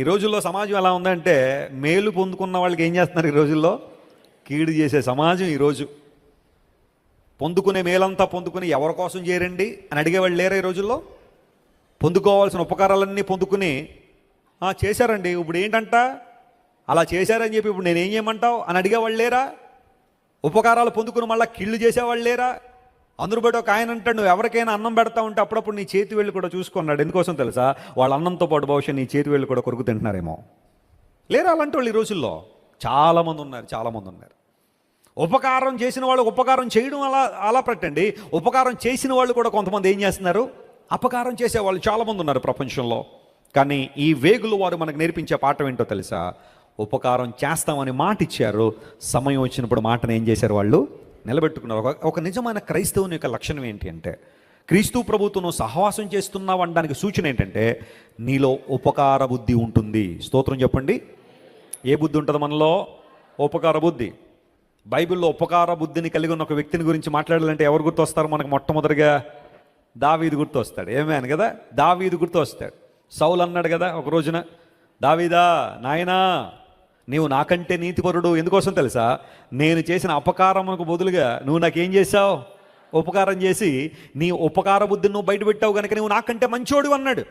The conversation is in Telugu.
ఈ రోజుల్లో సమాజం ఎలా ఉందంటే మేలు పొందుకున్న వాళ్ళకి ఏం చేస్తున్నారు ఈ రోజుల్లో? కీడు చేసే సమాజం ఈరోజు పొందుకునే మేలంతా పొందుకుని ఎవరి కోసం చేరండి అని అడిగేవాళ్ళు లేరా ఈ రోజుల్లో? పొందుకోవాల్సిన ఉపకారాలన్నీ పొందుకుని చేశారండి. ఇప్పుడు ఏంటంట? అలా చేశారని చెప్పి ఇప్పుడు నేనేం చేయమంటావు? అని అడిగేవాళ్ళు లేరా? ఉపకారాలు పొందుకుని మళ్ళీ కీళ్ళు చేసేవాళ్ళు లేరా? అందరూ బయట ఒక ఆయన అంటాడు నువ్వు ఎవరికైనా అన్నం పెడతా ఉంటే అప్పుడప్పుడు నీ చేతి వెళ్ళి కూడా చూసుకున్నాడు. ఎందుకోసం తెలుసా? వాళ్ళ అన్నంతో పాటు బహుశా నీ చేతి వెళ్ళి కూడా కొరుకు తింటున్నారేమో. లేరా అలాంటి వాళ్ళు ఈ రోజుల్లో. చాలామంది ఉన్నారు చాలామంది ఉన్నారు. ఉపకారం చేసిన వాళ్ళు ఉపకారం చేయడం అలా అలా పెట్టండి. ఉపకారం చేసిన వాళ్ళు కూడా కొంతమంది ఏం చేస్తున్నారు? అపకారం చేసే వాళ్ళు చాలామంది ఉన్నారు ప్రపంచంలో. కానీ ఈ వేగులు వారు మనకు నేర్పించే పాఠం ఏంటో తెలుసా? ఉపకారం చేస్తామని మాట ఇచ్చారు సమయం వచ్చినప్పుడు మాటను ఏం చేశారు వాళ్ళు? నిలబెట్టుకున్నారు. ఒక ఒక నిజమైన క్రైస్తవుని యొక్క లక్షణం ఏంటి అంటే క్రీస్తు ప్రభుత్వం సహవాసం చేస్తున్నావు అనడానికి సూచన ఏంటంటే నీలో ఉపకార బుద్ధి ఉంటుంది. స్తోత్రం చెప్పండి. ఏ బుద్ధి ఉంటుంది మనలో? ఉపకార బుద్ధి. బైబిల్లో ఉపకార బుద్ధిని కలిగి ఉన్న ఒక వ్యక్తిని గురించి మాట్లాడాలంటే ఎవరు గుర్తొస్తారు? మనకు మొట్టమొదటిగా దావీది గుర్తు వస్తాడు ఏమేను కదా? దావీది గుర్తు వస్తాడు సౌలు అన్నాడు కదా ఒక రోజున దావీదా నాయనా నీవు నాకంటే నీతిపరుడు ఎందుకోసం తెలుసా? నేను చేసిన అపకారమునకు బదులుగా నువ్వు నాకేం చేశావు? ఉపకారం చేసి నీ ఉపకార బుద్ధిని నువ్వు బయట పెట్టావు కనుక నువ్వు నాకంటే మంచోడు అన్నాడు.